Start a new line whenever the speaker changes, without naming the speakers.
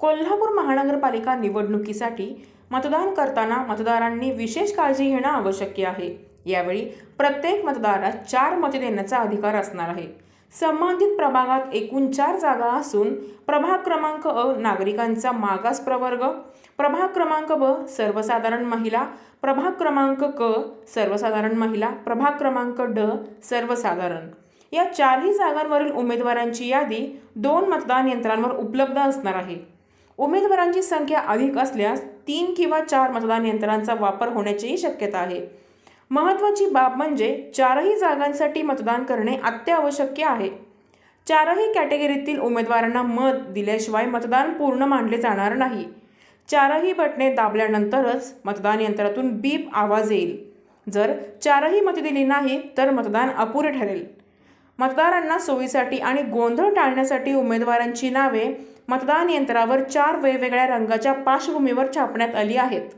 कोल्हापूर महानगरपालिका निवडणुकीसाठी मतदान करताना मतदारांनी विशेष काळजी घेणं आवश्यक आहे. यावेळी प्रत्येक मतदारास चार मते देण्याचा अधिकार असणार आहे. संबंधित प्रभागात एकूण चार जागा असून प्रभाग क्रमांक अ नागरिकांचा मागास प्रवर्ग प्रभाग क्रमांक ब सर्वसाधारण महिला प्रभाग क्रमांक क सर्वसाधारण महिला प्रभाग क्रमांक ड सर्वसाधारण. या चारही जागांवरील उमेदवारांची यादी दोन मतदान यंत्रांवर उपलब्ध असणार आहे. उमेदवारांची संख्या अधिक असल्यास तीन किंवा चार मतदान यंत्रांचा वापर होण्याचीही शक्यता आहे. महत्त्वाची बाब म्हणजे चारही जागांसाठी मतदान करणे अत्यावश्यक आहे. चारही कॅटेगरीतील उमेदवारांना मत दिल्याशिवाय मतदान पूर्ण मानले जाणार नाही. चारही बटणे दाबल्यानंतरच मतदान यंत्रातून बीप आवाज येईल. जर चारही मते दिली नाही तर मतदान अपुरे ठरेल. मतदारांना सोयीसाठी आणि गोंधळ टाळण्यासाठी उमेदवारांची नावे मतदान यंत्रावर चार वेगवेगळ्या रंगाच्या पार्श्वभूमीवर छापण्यात आली आहेत.